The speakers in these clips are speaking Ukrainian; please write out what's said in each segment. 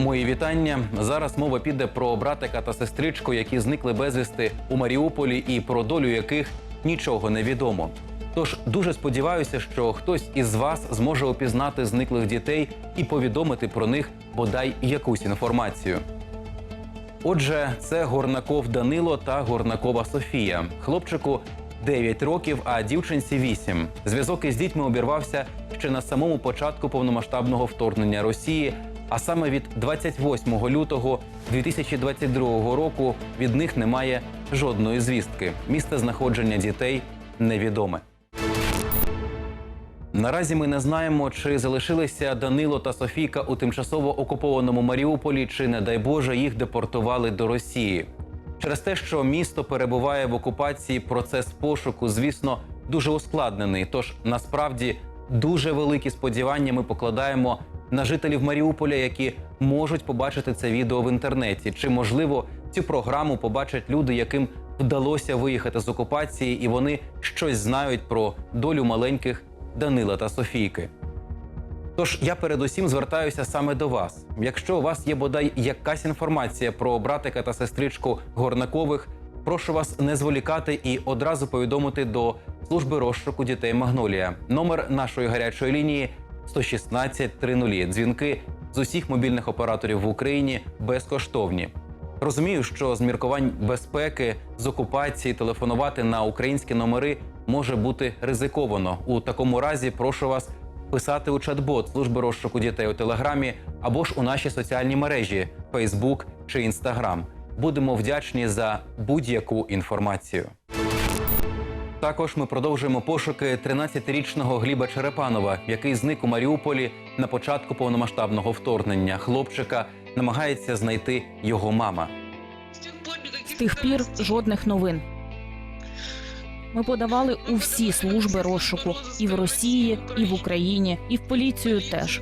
Мої вітання. Зараз мова піде про братика та сестричку, які зникли безвісти у Маріуполі, і про долю яких нічого не відомо. Тож дуже сподіваюся, що хтось із вас зможе опізнати зниклих дітей і повідомити про них бодай якусь інформацію. Отже, це Горнаков Данило та Горнакова Софія. Хлопчику 9 років, а дівчинці 8. Зв'язок із дітьми обірвався ще на самому початку повномасштабного вторгнення Росії. А саме від 28 лютого 2022 року від них немає жодної звістки. Місце знаходження дітей невідоме. Наразі ми не знаємо, чи залишилися Данило та Софійка у тимчасово окупованому Маріуполі, чи, не дай Боже, їх депортували до Росії. Через те, що місто перебуває в окупації, процес пошуку, звісно, дуже ускладнений. Тож насправді дуже великі сподівання ми покладаємо на жителів Маріуполя, які можуть побачити це відео в інтернеті. Чи можливо цю програму побачать люди, яким вдалося виїхати з окупації, і вони щось знають про долю маленьких Данила та Софійки. Тож я передусім звертаюся саме до вас. Якщо у вас є бодай якась інформація про братика та сестричку Горнакових, прошу вас не зволікати і одразу повідомити до служби розшуку дітей Магнолія. Номер нашої гарячої лінії 116 30. Дзвінки з усіх мобільних операторів в Україні безкоштовні. Розумію, що з міркувань безпеки з окупації телефонувати на українські номери може бути ризиковано. У такому разі прошу вас писати у чат-бот служби розшуку дітей у телеграмі або ж у наші соціальні мережі Facebook чи Instagram. Будемо вдячні за будь-яку інформацію. Також ми продовжуємо пошуки 13-річного Гліба Черепанова, який зник у Маріуполі на початку повномасштабного вторгнення. Хлопчика намагається знайти його мама. З тих пір жодних новин. Ми подавали у всі служби розшуку і в Росії, і в Україні, і в поліцію теж.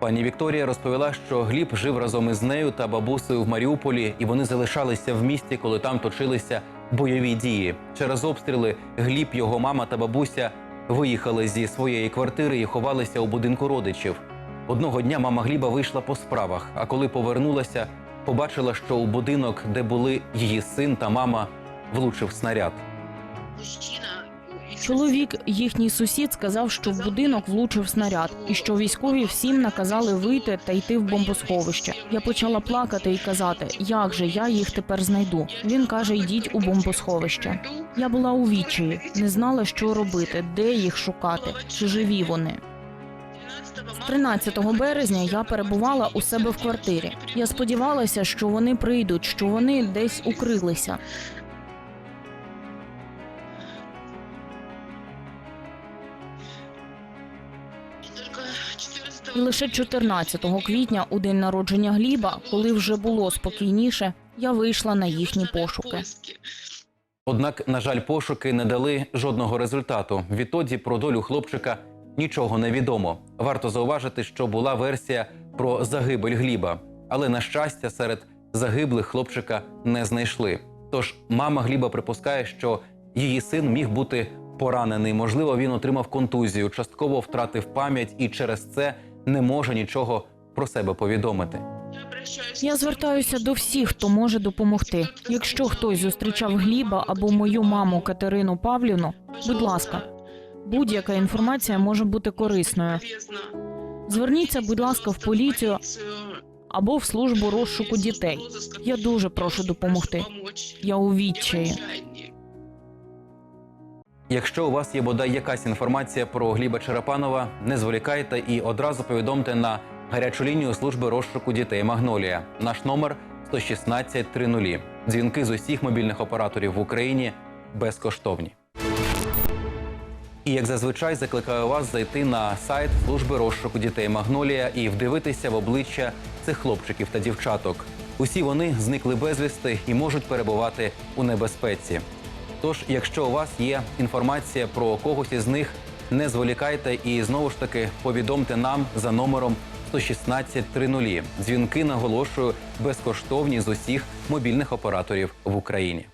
Пані Вікторія розповіла, що Гліб жив разом із нею та бабусею в Маріуполі, і вони залишалися в місті, коли там точилися бойові дії. Через обстріли Гліб, його мама та бабуся виїхали зі своєї квартири і ховалися у будинку родичів. Одного дня мама Гліба вийшла по справах, а коли повернулася, побачила, що у будинок, де були її син та мама, влучив снаряд. Чоловік, їхній сусід, сказав, що в будинок влучив снаряд, і що військові всім наказали вийти та йти в бомбосховище. Я почала плакати і казати, як же я їх тепер знайду. Він каже: йдіть у бомбосховище. Я була у відчаї, не знала, що робити, де їх шукати, чи живі вони. 13 березня я перебувала у себе в квартирі. Я сподівалася, що вони прийдуть, що вони десь укрилися. Лише 14 квітня, у день народження Гліба, коли вже було спокійніше, я вийшла на їхні пошуки. Однак, на жаль, пошуки не дали жодного результату. Відтоді про долю хлопчика нічого не відомо. Варто зауважити, що була версія про загибель Гліба, але на щастя, серед загиблих хлопчика не знайшли. Тож мама Гліба припускає, що її син міг бути поранений. Можливо, він отримав контузію, частково втратив пам'ять і через це не може нічого про себе повідомити. Я звертаюся до всіх, хто може допомогти. Якщо хтось зустрічав Гліба або мою маму Катерину Павлівну, будь ласка, будь-яка інформація може бути корисною. Зверніться, будь ласка, в поліцію або в службу розшуку дітей. Я дуже прошу допомогти. Я у відчаї. Якщо у вас є бодай якась інформація про Гліба Черепанова, не зволікайте і одразу повідомте на гарячу лінію служби розшуку дітей Магнолія. Наш номер 116 30. Дзвінки з усіх мобільних операторів в Україні безкоштовні. І як зазвичай закликаю вас зайти на сайт служби розшуку дітей Магнолія і вдивитися в обличчя цих хлопчиків та дівчаток. Усі вони зникли безвісти і можуть перебувати у небезпеці. Тож, якщо у вас є інформація про когось із них, не зволікайте і знову ж таки повідомте нам за номером 116 30. Дзвінки наголошую безкоштовні з усіх мобільних операторів в Україні.